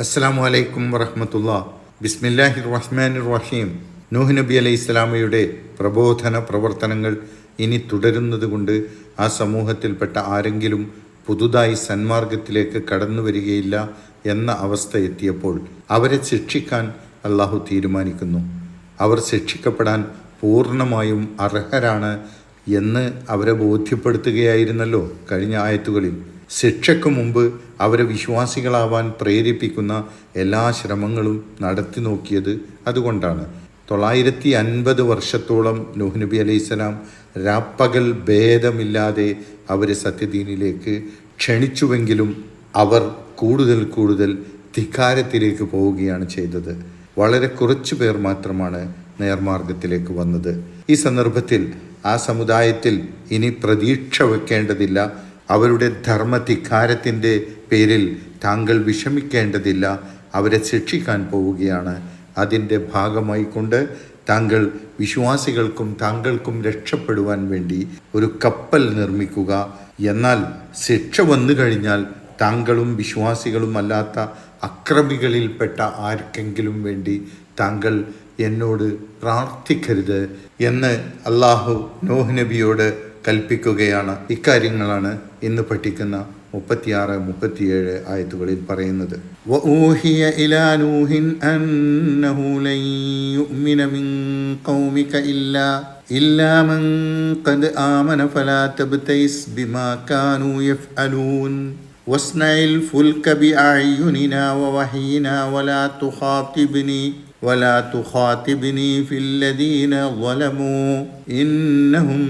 അസ്സാം വലൈക്കും വറഹമത്തുള്ള. ബിസ്മില്ലാഹി റഹ്മാൻ റഹീം നൂഹ് നബി അലൈഹി ഇസ്ലാമയുടെ പ്രബോധന പ്രവർത്തനങ്ങൾ ഇനി തുടരുന്നത് കൊണ്ട് ആ സമൂഹത്തിൽപ്പെട്ട ആരെങ്കിലും പുതുതായി സന്മാർഗത്തിലേക്ക് കടന്നു വരികയില്ല എന്ന അവസ്ഥ എത്തിയപ്പോൾ അവരെ ശിക്ഷിക്കാൻ അള്ളാഹു തീരുമാനിക്കുന്നു. അവർ ശിക്ഷിക്കപ്പെടാൻ പൂർണമായും അർഹരാണ് എന്ന് അവരെ ബോധ്യപ്പെടുത്തുകയായിരുന്നല്ലോ കഴിഞ്ഞ ആയത്തുകളിൽ. ശിക്ഷയ്ക്ക് മുമ്പ് അവരെ വിശ്വാസികളാവാൻ പ്രേരിപ്പിക്കുന്ന എല്ലാ ശ്രമങ്ങളും നടത്തി നോക്കിയത് അതുകൊണ്ടാണ്. തൊള്ളായിരത്തി അൻപത് വർഷത്തോളം നൂഹ് നബി അലൈഹിസ്സലാം രാപ്പകൽ ഭേദമില്ലാതെ അവരെ സത്യദീനിലേക്ക് ക്ഷണിച്ചുവെങ്കിലും അവർ കൂടുതൽ കൂടുതൽ ധിക്കാരത്തിലേക്ക് പോവുകയാണ് ചെയ്തത്. വളരെ കുറച്ചു പേർ മാത്രമാണ് നേർമാർഗത്തിലേക്ക് വന്നത്. ഈ സന്ദർഭത്തിൽ ആ സമുദായത്തിൽ ഇനി പ്രതീക്ഷ വെക്കേണ്ടതില്ല. അവരുടെ ധർമ്മധിക്കാരത്തിന്റെ പേരിൽ താങ്കൾ വിഷമിക്കേണ്ടതില്ല അവരെ ശിക്ഷിക്കാൻ പോവുകയാണ്. അതിന്റെ ഭാഗമായി കൊണ്ട് താങ്കൾ വിശ്വാസികൾക്കും താങ്കൾക്കും രക്ഷപ്പെടുവാൻ വേണ്ടി ഒരു കപ്പൽ നിർമ്മിക്കുക. എന്നാൽ ശിക്ഷ വന്നു കഴിഞ്ഞാൽ താങ്കളും വിശ്വാസികളും അല്ലാത്ത അക്രമികളിൽപ്പെട്ട ആർക്കെങ്കിലും വേണ്ടി താങ്കൾ എന്നോട് പ്രാർത്ഥിക്കരുത് എന്ന് അള്ളാഹു നോഹ് നബിയോട് കൽപ്പിക്കുകയാണ് ഇക്കാര്യങ്ങളാണ് ഇന്ന് പഠിക്കുന്ന മുപ്പത്തിയാറ് മുപ്പത്തിയേഴ് ആയത്തുകളിൽ പറയുന്നത് وَأُوحِيَ إِلَى نُوحٍ أَنَّهُ لَن يُؤْمِنَ مِن قَوْمِكَ إِلَّا إِلَّا مَن قَدْ آمَنَ فَلَا تَبْتَئِسْ بِمَا كَانُوا يَفْعَلُونَ واصنع الفلك بأعيننا ووحينا ولا تخاطبني ولا تخاطبني في الذين ظلموا إنهم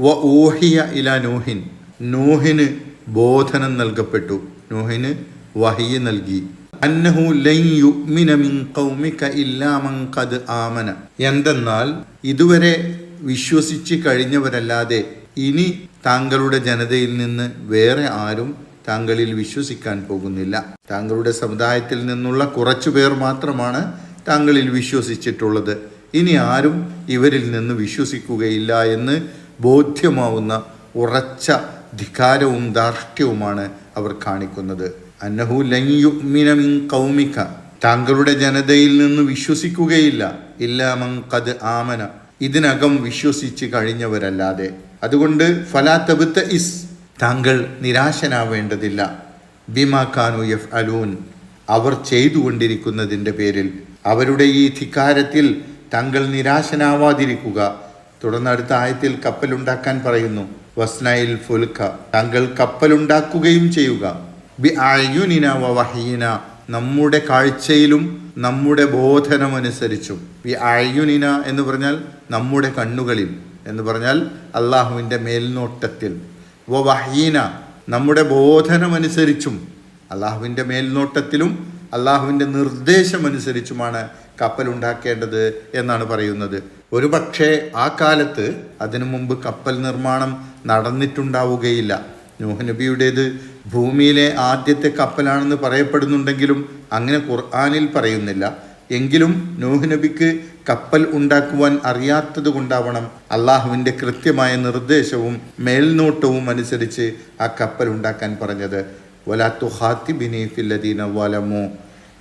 വ ഊഹിയ ഇല നൂഹിൻ നൂഹിന് ബോധനം നൽകപ്പെട്ടു. നൂഹിന് വഹിയ നൽകി. അന്നഹു മിൻ ആമന. എന്തെന്നാൽ ഇതുവരെ വിശ്വസിച്ച് കഴിഞ്ഞവരല്ലാതെ ഇനി താങ്കളുടെ ജനതയിൽ നിന്ന് വേറെ ആരും താങ്കളിൽ വിശ്വസിക്കാൻ പോകുന്നില്ല. താങ്കളുടെ സമുദായത്തിൽ നിന്നുള്ള കുറച്ചു പേർ മാത്രമാണ് താങ്കളിൽ വിശ്വസിച്ചിട്ടുള്ളത്. ഇനി ആരും ഇവരിൽ നിന്ന് വിശ്വസിക്കുകയില്ല എന്ന് ബോധ്യമാവുന്ന ഉറച്ച ധിക്കാരവും ധാർഷ്ട്യവുമാണ് അവർ കാണിക്കുന്നത്. അന്നഹു ലൻ മിൻ കൗമിക താങ്കളുടെ ജനതയിൽ നിന്ന് വിശ്വസിക്കുകയില്ല. ഇല്ലാമൻ കത് ആമന. ഇതിനകം വിശ്വസിച്ച് കഴിഞ്ഞവരല്ലാതെ. അതുകൊണ്ട് ഫലാത്തബുത്ത ഇസ്. താങ്കൾ നിരാശനാവേണ്ടതില്ല. ബിമാ ഖാനു യഫ് അലൂൻ അവർ ചെയ്തുകൊണ്ടിരിക്കുന്നതിന്റെ പേരിൽ അവരുടെ ഈ ധിക്കാരത്തിൽ താങ്കൾ നിരാശനാവാതിരിക്കുക. തുടർന്ന് അടുത്ത ആയത്തിൽ കപ്പലുണ്ടാക്കാൻ പറയുന്നു. വസ്നയിൽ ഫുൽഖ താങ്കൾ കപ്പലുണ്ടാക്കുകയും ചെയ്യുക. ബി അയുനിന വഹീന. നമ്മുടെ കാഴ്ചയിലും നമ്മുടെ ബോധനമനുസരിച്ചും. ബി അയുനിന എന്ന് പറഞ്ഞാൽ നമ്മുടെ കണ്ണുകളിൽ എന്ന് പറഞ്ഞാൽ അള്ളാഹുവിന്റെ മേൽനോട്ടത്തിൽ. വഹീന. നമ്മുടെ ബോധനമനുസരിച്ചും അള്ളാഹുവിന്റെ മേൽനോട്ടത്തിലും അള്ളാഹുവിന്റെ നിർദ്ദേശമനുസരിച്ചുമാണ് കപ്പലുണ്ടാക്കേണ്ടത് എന്നാണ് പറയുന്നത്. ഒരു പക്ഷേ ആ കാലത്ത് അതിനു മുമ്പ് കപ്പൽ നിർമ്മാണം നടന്നിട്ടുണ്ടാവുകയില്ല. നൂഹ് നബിയുടേത് ഭൂമിയിലെ ആദ്യത്തെ കപ്പലാണെന്ന് പറയപ്പെടുന്നുണ്ടെങ്കിലും അങ്ങനെ ഖുർആാനിൽ പറയുന്നില്ല. എങ്കിലും നൂഹ് നബിക്ക് കപ്പൽ ഉണ്ടാക്കുവാൻ അറിയാത്തത് കൊണ്ടാവണം അള്ളാഹുവിന്റെ കൃത്യമായ നിർദ്ദേശവും മേൽനോട്ടവും അനുസരിച്ച് ആ കപ്പൽ ഉണ്ടാക്കാൻ പറഞ്ഞത്. വലാത്തു ഹാത്തി ബിനീഫില്ലദീന വലമോ.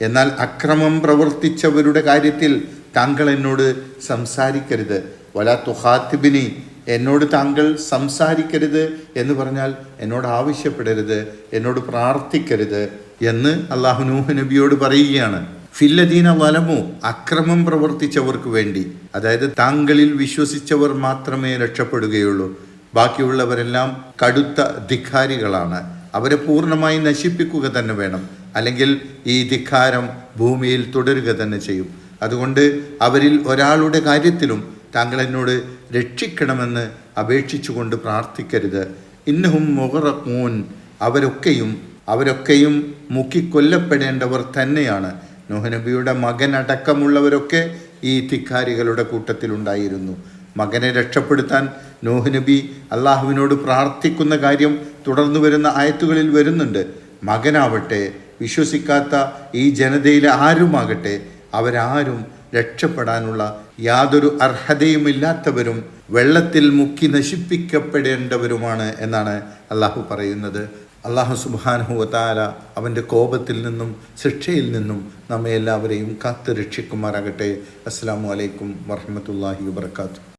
എന്നാൽ അക്രമം പ്രവർത്തിച്ചവരുടെ കാര്യത്തിൽ താങ്കൾ എന്നോട് സംസാരിക്കരുത്. വലാത്തു ഹാത്തിബിനി എന്നോട് താങ്കൾ സംസാരിക്കരുത് എന്ന് പറഞ്ഞാൽ എന്നോട് ആവശ്യപ്പെടരുത് എന്നോട് പ്രാർത്ഥിക്കരുത് എന്ന് അള്ളാഹു നൂഹ് നബിയോട് പറയുകയാണ്. ഫില്ലദീന വലമോ അക്രമം പ്രവർത്തിച്ചവർക്ക് വേണ്ടി. അതായത് താങ്കളിൽ വിശ്വസിച്ചവർ മാത്രമേ രക്ഷപ്പെടുകയുള്ളൂ. ബാക്കിയുള്ളവരെല്ലാം കടുത്ത ധിക്കാരികളാണ്. അവരെ പൂർണമായി നശിപ്പിക്കുക തന്നെ വേണം. അല്ലെങ്കിൽ ഈ ധിക്കാരം ഭൂമിയിൽ തുടരുക തന്നെ ചെയ്യും. അതുകൊണ്ട് അവരിൽ ഒരാളുടെ കാര്യത്തിലും താങ്കൾ എന്നോട് രക്ഷിക്കണമെന്ന് അപേക്ഷിച്ചുകൊണ്ട് പ്രാർത്ഥിക്കരുത്. ഇന്നഹും മുഹറക്കൂൻ അവരൊക്കെയും അവരൊക്കെയും മുക്കിക്കൊല്ലപ്പെടേണ്ടവർ തന്നെയാണ്. നോഹനബിയുടെ മകൻ അടക്കമുള്ളവരൊക്കെ ഈ ധിക്കാരികളുടെ കൂട്ടത്തിലുണ്ടായിരുന്നു. മകനെ രക്ഷപ്പെടുത്താൻ നൂഹ് നബി അള്ളാഹുവിനോട് പ്രാർത്ഥിക്കുന്ന കാര്യം തുടർന്നു വരുന്ന ആയത്തുകളിൽ വരുന്നുണ്ട്. മകനാവട്ടെ വിശ്വസിക്കാത്ത ഈ ജനതയിലെ ആരുമാകട്ടെ അവരാരും രക്ഷപ്പെടാനുള്ള യാതൊരു അർഹതയുമില്ലാത്തവരും വെള്ളത്തിൽ മുക്കി നശിപ്പിക്കപ്പെടേണ്ടവരുമാണ് എന്നാണ് അള്ളാഹു പറയുന്നത്. അള്ളാഹു സുബാനുഹുവത്താല അവന്റെ കോപത്തിൽ നിന്നും ശിക്ഷയിൽ നിന്നും നമ്മെ എല്ലാവരെയും കാത്തു രക്ഷിക്കുമാറാകട്ടെ അസ്സാം വലൈക്കും വർഹമത്തല്ലാഹി വാത്തു